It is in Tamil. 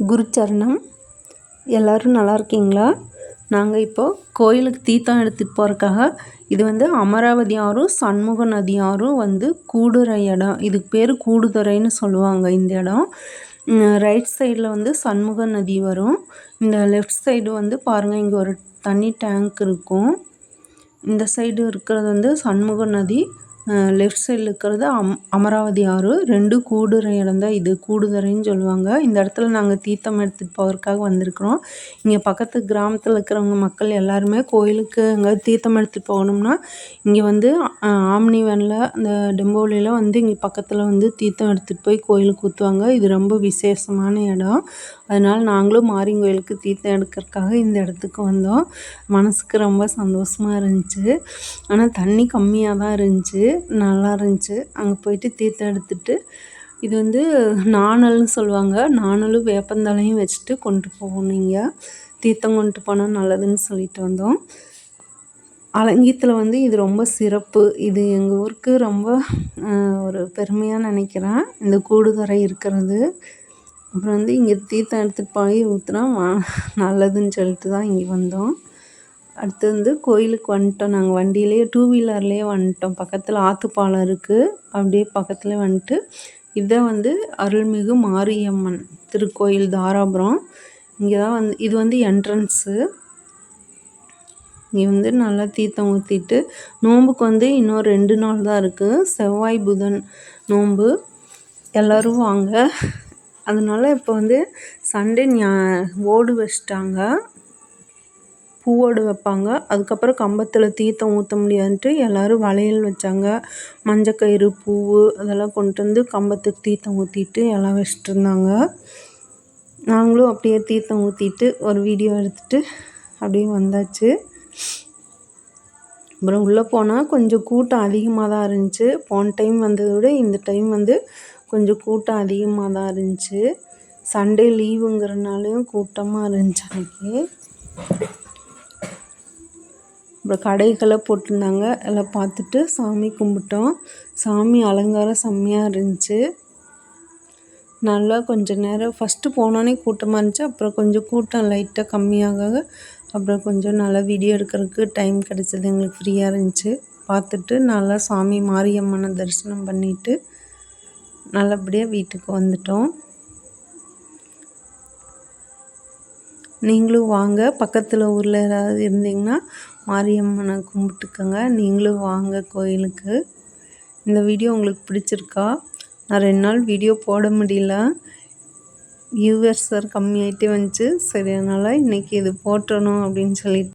குருச்சரணம். எல்லோரும் நல்லா இருக்கீங்களா? நாங்கள் இப்போது கோயிலுக்கு தீர்த்தம் எடுத்துகிட்டு போகிறக்காக இது வந்து அமராவதி ஆறும் சண்முக நதி ஆறும் வந்து கூடுற இடம். இதுக்கு பேர் கூடுதுறைன்னு சொல்லுவாங்க இந்த இடம். ரைட் சைடில் வந்து சண்முக நதி வரும். இந்த லெஃப்ட் சைடு வந்து பாருங்கள் இங்கே ஒரு தண்ணி டேங்க் இருக்கும். இந்த சைடு இருக்கிறது வந்து சண்முக நதி. லெஃப்ட் சைடில் இருக்கிறது அம் அமராவதி ஆறு. ரெண்டு கூடுற இடம் தான் இது. கூடுதுறைன்னு சொல்லுவாங்க. இந்த இடத்துல நாங்கள் தீர்த்தம் எடுத்துகிட்டு போகிறதுக்காக வந்திருக்கிறோம். இங்கே பக்கத்து கிராமத்தில் இருக்கிறவங்க மக்கள் எல்லாருமே கோயிலுக்கு அங்கே தீர்த்தம் எடுத்துகிட்டு போகணும்னா இங்கே வந்து ஆம்னி வேனில் அந்த டெம்போலியில் வந்து இங்கே பக்கத்தில் வந்து தீர்த்தம் எடுத்துகிட்டு போய் கோயிலுக்கு ஊற்றுவாங்க இது ரொம்ப விசேஷமான இடம். அதனால் நாங்களும் மாரியம்மன் கோயிலுக்கு தீர்த்தம் எடுக்கிறதுக்காக இந்த இடத்துக்கு வந்தோம். மனசுக்கு ரொம்ப சந்தோஷமாக இருந்துச்சு. ஆனால் தண்ணி கம்மியாக தான் இருந்துச்சு. நல்லா இருந்துச்சு அங்கே போயிட்டு தீர்த்தம் எடுத்துட்டு இது வந்து நாணல்னு சொல்லுவாங்க. நாணலும் வேப்பந்தலையும் வச்சுட்டு கொண்டு போகணும் இங்கே. தீர்த்தம் கொண்டு போனால் நல்லதுன்னு சொல்லிட்டு வந்தோம். அலங்கியத்தில் வந்து இது ரொம்ப சிறப்பு. இது எங்கள் ஊருக்கு ரொம்ப ஒரு பெருமையாக நினைக்கிறேன். இந்த கூடுதுறை இருக்கிறது. அப்புறம் வந்து இங்கே தீர்த்தம் எடுத்துகிட்டு போய் ஊற்றுனா நல்லதுன்னு சொல்லிட்டு தான் இங்கே வந்தோம். அடுத்து வந்து கோயிலுக்கு வந்துட்டோம். நாங்கள் வண்டியிலேயே டூ வீலர்லேயே வந்துட்டோம். பக்கத்தில் ஆற்றுப்பாலம் இருக்குது அப்படியே பக்கத்தில் வந்துட்டு இதுதான் வந்து அருள்மிகு மாரியம்மன் திருக்கோயில் தாராபுரம். இங்கே தான் வந்து இது வந்து என்ட்ரன்ஸு இங்கே வந்து நல்லா தீர்த்தம் ஊற்றிட்டு நோன்புக்கு வந்து இன்னும் ரெண்டு நாள் தான் இருக்குது செவ்வாய் புதன் நோன்பு எல்லோரும் வாங்க. அதனால் இப்போ வந்து சண்டே ஞா ஓடு வச்சிட்டாங்க. பூவோடு வைப்பாங்க. அதுக்கப்புறம் கம்பத்தில் தீர்த்தம் ஊற்ற முடியாதுன்ட்டு எல்லோரும் வளையல் வச்சாங்க. மஞ்சக்கயிறு பூ அதெல்லாம் கொண்டு வந்து கம்பத்துக்கு தீர்த்தம் ஊற்றிட்டு எல்லாம் வச்சுட்டு இருந்தாங்க. நாங்களும் அப்படியே தீர்த்தம் ஊற்றிட்டு ஒரு வீடியோ எடுத்துகிட்டு அப்படியே வந்தாச்சு. அப்புறம் உள்ளே போனால் கொஞ்சம் கூட்டம் அதிகமாக தான் இருந்துச்சு. போன டைம் வந்ததை விட இந்த டைம் வந்து கொஞ்சம் கூட்டம் அதிகமாக தான் இருந்துச்சு. சண்டே லீவுங்கிறனாலையும் கூட்டமாக இருந்துச்சு அன்றைக்கி அப்புறம் கடைகளை போட்டிருந்தாங்க. எல்லாம் பார்த்துட்டு சாமி கும்பிட்டோம். சாமி அலங்காரம் செம்மையாக இருந்துச்சு. நல்லா கொஞ்சம் நேரம் ஃபஸ்ட்டு போனோன்னே கூட்டமாக இருந்துச்சு. அப்புறம் கொஞ்சம் கூட்டம் லைட்டாக கம்மியாக. அப்புறம் கொஞ்சம் நல்லா வீடியோ எடுக்கிறதுக்கு டைம் கிடச்சிது. எங்களுக்கு ஃப்ரீயாக இருந்துச்சு. பார்த்துட்டு நல்லா சாமி மாரியம்மனை தரிசனம் பண்ணிவிட்டு நல்லபடியாக வீட்டுக்கு வந்துட்டோம். நீங்களும் வாங்க. பக்கத்தில் ஊரில் ஏதாவது இருந்தீங்கன்னா மாரியம்மனை கும்பிட்டுக்கோங்க. நீங்களும் வாங்க கோயிலுக்கு. இந்த வீடியோ உங்களுக்கு பிடிச்சிருக்கா? நான் ரெண்டு நாள் வீடியோ போட முடியல. வியூவர்ஸ் கம்மியாகிட்டே வந்துச்சு. சரி அதனால் இன்றைக்கி இது போட்டணும் அப்படின்னு சொல்லிட்டு